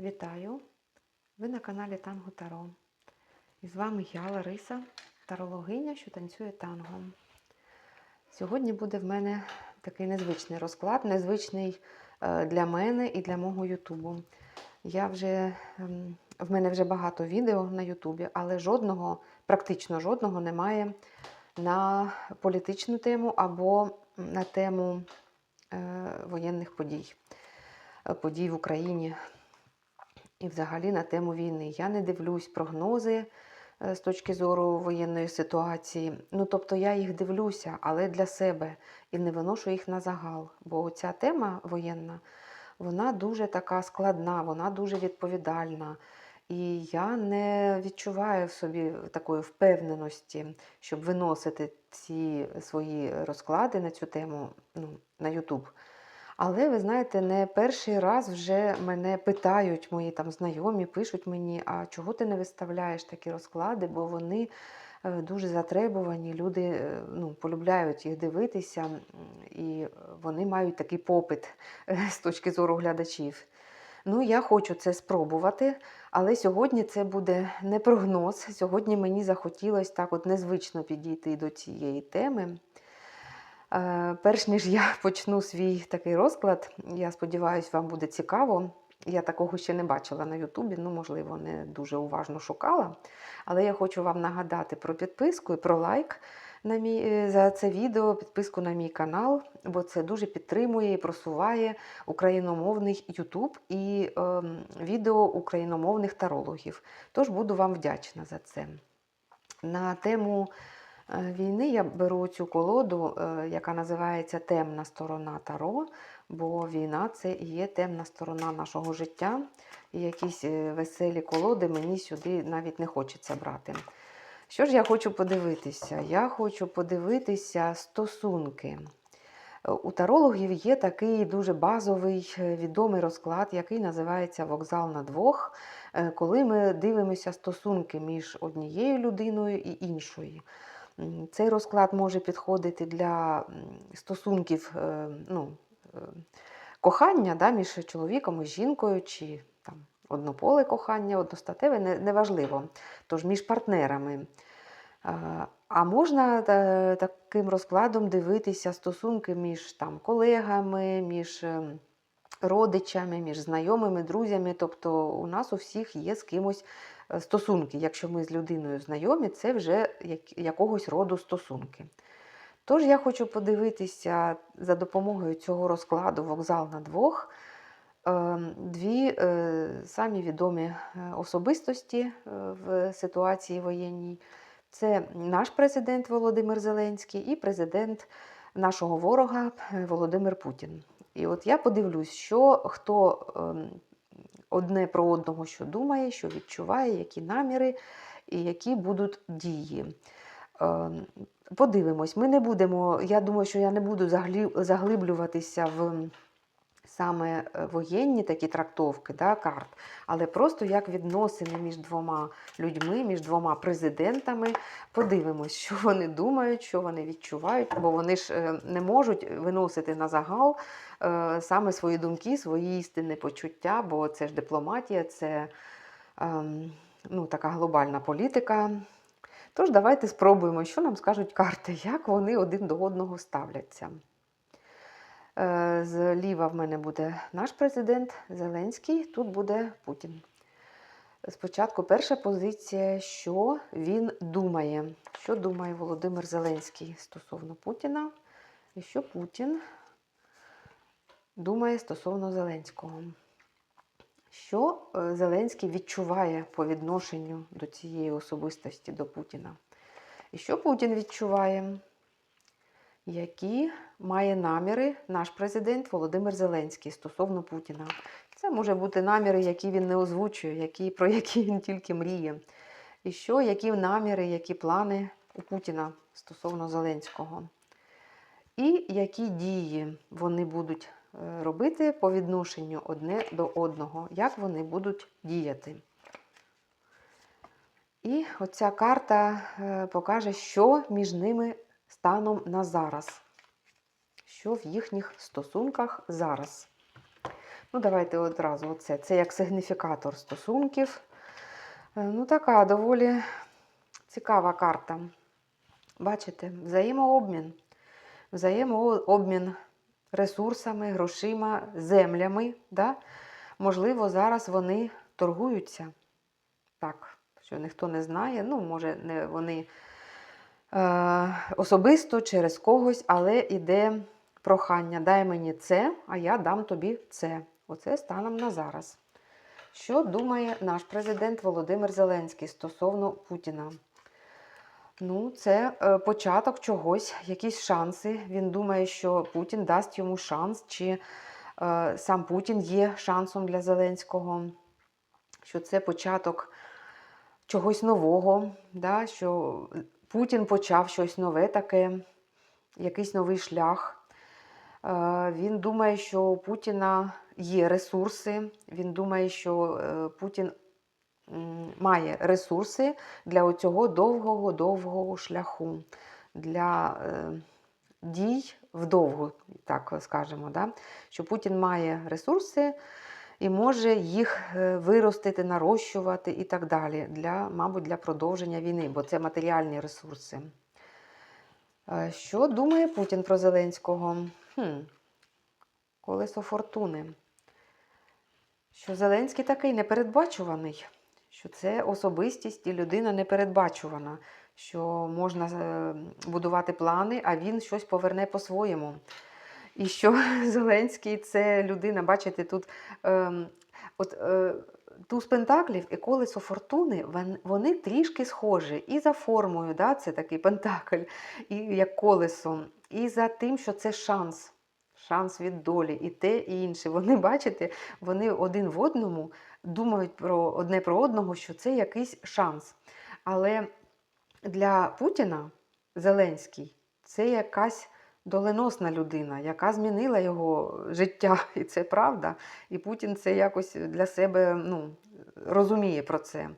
Вітаю! Ви на каналі Танго Таро. І з вами я, Лариса, тарологиня, що танцює танго. Сьогодні буде в мене такий незвичний розклад, незвичний е, для мене і для мого Ютубу. Я вже, ем, в мене вже багато відео на Ютубі, але жодного, практично жодного немає на політичну тему або на тему е, воєнних подій, е, подій в Україні і взагалі на тему війни. Я не дивлюсь прогнози е, з точки зору воєнної ситуації. Ну, тобто я їх дивлюся, але для себе і не виношу їх на загал. Бо ця тема воєнна, вона дуже така складна, вона дуже відповідальна. І я не відчуваю в собі такої впевненості, щоб виносити ці свої розклади на цю тему ну, на YouTube. Але ви знаєте, не перший раз вже мене питають мої там знайомі, пишуть мені, а чого ти не виставляєш такі розклади, бо вони е, дуже затребувані, люди е, ну, полюбляють їх дивитися, і вони мають такий попит е, з точки зору глядачів. Ну, я хочу це спробувати, але сьогодні це буде не прогноз. Сьогодні мені захотілося так от незвично підійти до цієї теми. Е, Перш ніж я почну свій такий розклад, я сподіваюся, вам буде цікаво. Я такого ще не бачила на Ютубі, ну, можливо, не дуже уважно шукала. Але я хочу вам нагадати про підписку і про лайк на мій, е, за це відео, підписку на мій канал, бо це дуже підтримує і просуває україномовний Ютуб і е, відео україномовних тарологів. Тож буду вам вдячна за це. На тему війни я беру цю колоду, е, яка називається Темна сторона Таро, бо війна це і є темна сторона нашого життя. І якісь е, веселі колоди мені сюди навіть не хочеться брати. Що ж я хочу подивитися? Я хочу подивитися стосунки. Е, У тарологів є такий дуже базовий е, відомий розклад, який називається вокзал на двох, е, коли ми дивимося стосунки між однією людиною і іншою. Цей розклад може підходити для стосунків е, ну, е, кохання да, між чоловіком і жінкою, чи там, однополе кохання, одностатеве, неважливо. Тож між партнерами. А можна е, таким розкладом дивитися стосунки між там, колегами, між родичами, між знайомими, друзями. Тобто у нас у всіх є з кимось стосунки. Якщо ми з людиною знайомі, це вже якогось роду стосунки. Тож я хочу подивитися за допомогою цього розкладу вокзал на двох. е, Дві е, самі відомі е, особистості е, в ситуації воєнній. Це наш президент Володимир Зеленський і президент нашого ворога Володимир Путін. І от я подивлюсь, що хто ем, одне про одного що думає, що відчуває, які наміри і які будуть дії. Ем, Подивимось, ми не будемо. Я думаю, що я не буду заглиблюватися в саме е, воєнні такі трактовки да, карт, але просто як відносини між двома людьми, між двома президентами. Подивимось, що вони думають, що вони відчувають, бо вони ж е, не можуть виносити на загал е, саме свої думки, свої істинні почуття, бо це ж дипломатія, це ем, ну, така глобальна політика. Тож давайте спробуємо, що нам скажуть карти, як вони один до одного ставляться. Е, Зліва в мене буде наш президент Зеленський, тут буде Путін. Спочатку перша позиція, що він думає. Що думає Володимир Зеленський стосовно Путіна, і що Путін думає стосовно Зеленського. Що е, Зеленський відчуває по відношенню до цієї особистості до Путіна? І що Путін відчуває? Які має наміри наш президент Володимир Зеленський стосовно Путіна? Це може бути наміри, які він не озвучує, які, про які він тільки мріє. І що, які наміри, які плани у Путіна стосовно Зеленського? І які дії вони будуть е, робити по відношенню одне до одного, як вони будуть діяти. І оця карта е, покаже, що між ними станом на зараз, що в їхніх стосунках зараз. Ну, давайте одразу оце. Це як сигніфікатор стосунків. Е, Ну, така доволі цікава карта. Бачите, взаємообмін. Взаємообмін ресурсами, грошима, землями. Да? Можливо, зараз вони торгуються. Так, що ніхто не знає. Ну, може, не вони особисто через когось, але іде прохання. Дай мені це, а я дам тобі це. Оце станом на зараз. Що думає наш президент Володимир Зеленський стосовно Путіна? Ну, це е, початок чогось, якісь шанси. Він думає, що Путін дасть йому шанс, чи е, сам Путін є шансом для Зеленського, що це початок чогось нового, да, що Путін почав щось нове таке, якийсь новий шлях. Е, Він думає, що у Путіна є ресурси. Він думає, що е, Путін має ресурси для цього довгого-довгого шляху, для е, дій вдовгу, так скажемо. Да? Що Путін має ресурси і може їх е, виростити, нарощувати і так далі, для, мабуть, для продовження війни, бо це матеріальні ресурси. Е, Що думає Путін про Зеленського? Хм. Колесо фортуни. Що Зеленський такий непередбачуваний, що це особистість і людина непередбачувана, що можна е, будувати плани, а він щось поверне по-своєму. І що Зеленський це людина, бачите, тут ем, от, е, туз пентаклів і колесо фортуни, вон- вони трішки схожі і за формою, да, це такий пентакль, і як колесо, і за тим, що це шанс. Шанс від долі, і те, і інше. Вони, бачите, вони один в одному думають про одне про одного, що це якийсь шанс. Але для Путіна Зеленський це якась доленосна людина, яка змінила його життя, і це правда. І Путін це якось для себе ну, розуміє про це.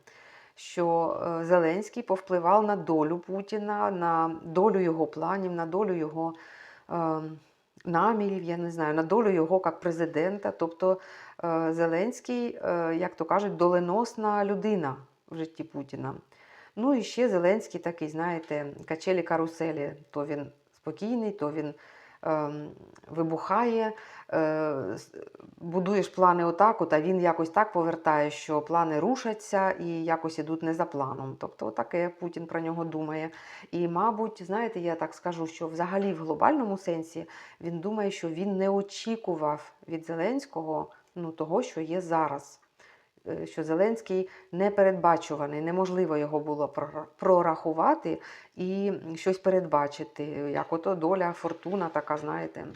Що е, Зеленський повпливав на долю Путіна, на долю його планів, на долю його е, намірів, я не знаю, на долю його як президента. Тобто е, Зеленський, е, як то кажуть, доленосна людина в житті Путіна. Ну і ще Зеленський такий, знаєте, качелі каруселі. То він спокійний, то він е, вибухає, е, будуєш плани отак, от, а він якось так повертає, що плани рушаться і якось ідуть не за планом. Тобто, таке Путін про нього думає. І, мабуть, знаєте, я так скажу, що взагалі в глобальному сенсі він думає, що він не очікував від Зеленського ну, того, що є зараз. Е, Що Зеленський непередбачуваний, неможливо його було прорахувати і щось передбачити. Як ото доля, фортуна така, знаєте,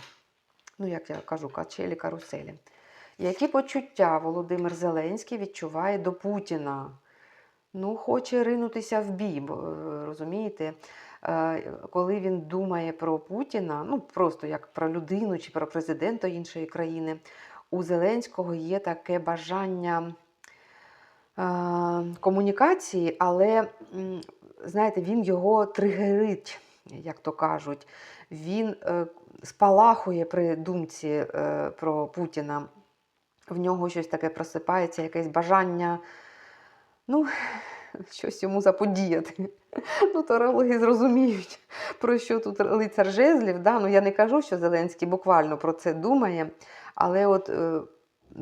ну як я кажу, качелі, каруселі. Які почуття Володимир Зеленський відчуває до Путіна? Ну, хоче ринутися в бій, е, розумієте? Е, Коли він думає про Путіна, ну просто як про людину чи про президента іншої країни, у Зеленського є таке бажання комунікації, але знаєте, він його тригерить, як то кажуть. Він е, спалахує при думці е, про Путіна. В нього щось таке просипається, якесь бажання, ну, щось йому заподіяти. Ну, тарологи зрозуміють, про що тут лицар жезлів. Да? Ну, я не кажу, що Зеленський буквально про це думає, але от е,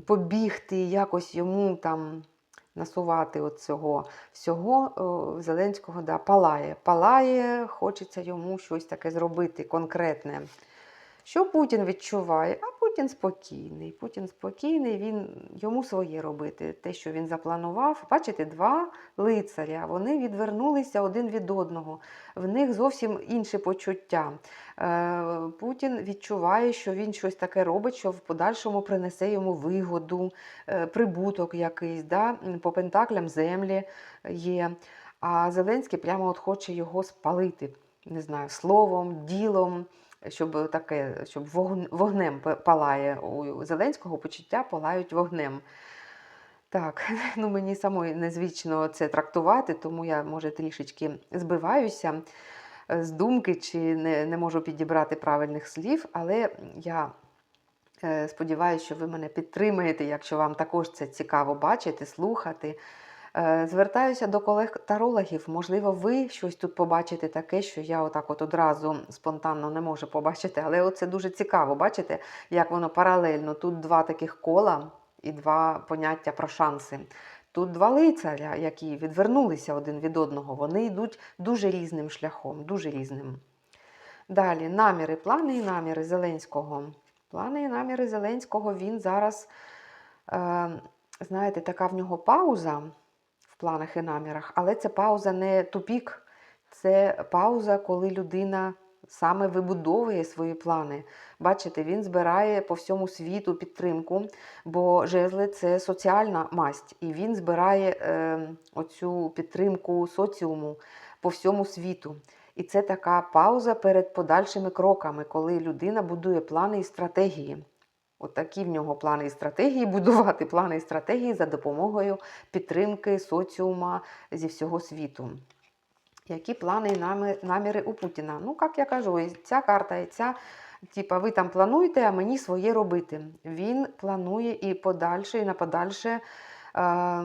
побігти, якось йому там насувати от цього всього Зеленського да, палає. Палає, хочеться йому щось таке зробити конкретне. Що Путін відчуває? А Путін спокійний. Путін спокійний, він йому своє робити. Те, що він запланував. Бачите, два лицаря. Вони відвернулися один від одного. В них зовсім інше почуття. Е, Путін відчуває, що він щось таке робить, що в подальшому принесе йому вигоду, е, прибуток якийсь. Да? По пентаклям землі є. А Зеленський прямо от хоче його спалити. Не знаю, словом, ділом щоб таке, щоб вогнем палає у Зеленського почуття палають вогнем. Так, ну мені самої незвично це трактувати, тому я, може, трішечки збиваюся е, з думки чи не, не можу підібрати правильних слів, але я Е, Сподіваюся, що ви мене підтримаєте, якщо вам також це цікаво бачити, слухати. Е, Звертаюся до колег-тарологів. Можливо, ви щось тут побачите таке, що я отак от одразу спонтанно не можу побачити, але це дуже цікаво. Бачите, як воно паралельно. Тут два таких кола і два поняття про шанси. Тут два лицаря, які відвернулися один від одного. Вони йдуть дуже різним шляхом, дуже різним. Далі наміри, плани і наміри Зеленського. Плани і наміри Зеленського він зараз, е, знаєте, така в нього пауза планах і намірах, але це пауза не тупік, це пауза, коли людина саме вибудовує свої плани. Бачите, він збирає по всьому світу підтримку, бо жезли це соціальна масть, і він збирає е, оцю підтримку соціуму по всьому світу. І це така пауза перед подальшими кроками, коли людина будує плани і стратегії. От в нього плани і стратегії, будувати плани і стратегії за допомогою підтримки соціума зі всього світу. Які плани і наміри у Путіна? Ну, як я кажу, ця карта, і ця, типа, ви там плануєте, а мені своє робити. Він планує і подальше, і на подальше е,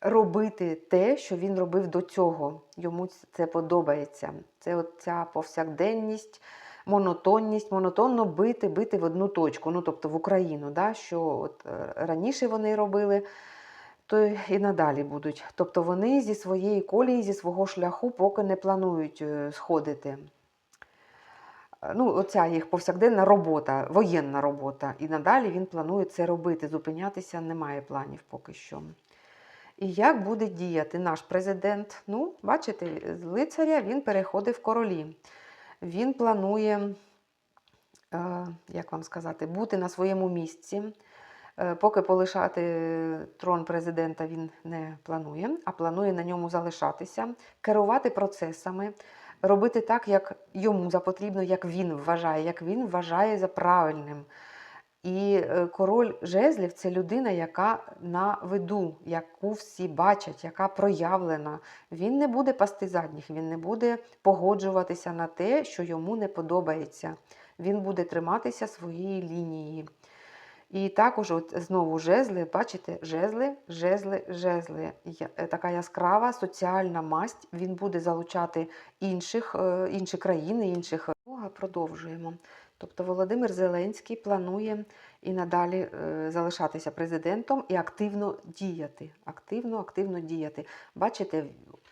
робити те, що він робив до цього. Йому це подобається. Це от ця повсякденність, монотонність, монотонно бити, бити в одну точку, ну тобто в Україну, да, що от е, раніше вони робили, то і надалі будуть. Тобто вони зі своєї колії, зі свого шляху поки не планують е, сходити. Е, Ну, оця їх повсякденна робота, воєнна робота. І надалі він планує це робити. Зупинятися немає планів поки що. І як буде діяти наш президент? Ну, бачите, з лицаря він переходить в королі. Він планує, е, як вам сказати, бути на своєму місці. Е, Поки полишати трон президента він не планує, а планує на ньому залишатися, керувати процесами, робити так, як йому запотрібно, як він вважає, як він вважає за правильним. І е, король жезлів це людина, яка на виду, яку всі бачать, яка проявлена. Він не буде пасти задніх, він не буде погоджуватися на те, що йому не подобається. Він буде триматися своєї лінії. І також, от знову жезли, бачите, жезли, жезли, жезли. Е, Така яскрава соціальна масть. Він буде залучати інших, е, інші країни, інших. Продовжуємо. Тобто Володимир Зеленський планує і надалі е, залишатися президентом і активно діяти. Активно, активно діяти. Бачите,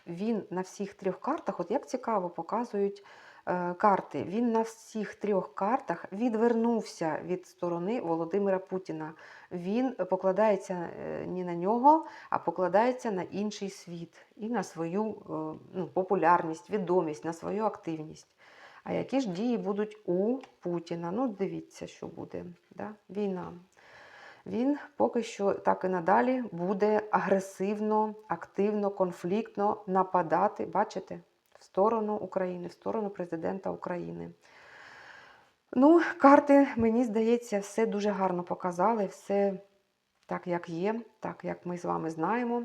він на всіх трьох картах, от як цікаво показують е, карти, він на всіх трьох картах відвернувся від сторони Володимира Путіна. Він покладається е, не на нього, а покладається на інший світ і на свою ну, популярність, відомість, на свою активність. А які ж дії будуть у Путіна? Ну, дивіться, що буде. Да? Війна. Він поки що так і надалі буде агресивно, активно, конфліктно нападати, бачите, в сторону України, в сторону президента України. Ну, карти, мені здається, все дуже гарно показали, все так, як є, так, як ми з вами знаємо.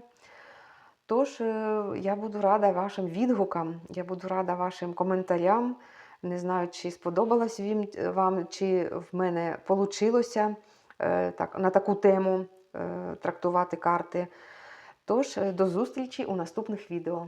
Тож, е, я буду рада вашим відгукам, я буду рада вашим коментарям. Не знаю, чи сподобалось вам, чи в мене вийшло так, на таку тему е, трактувати карти. Тож, е, до зустрічі у наступних відео.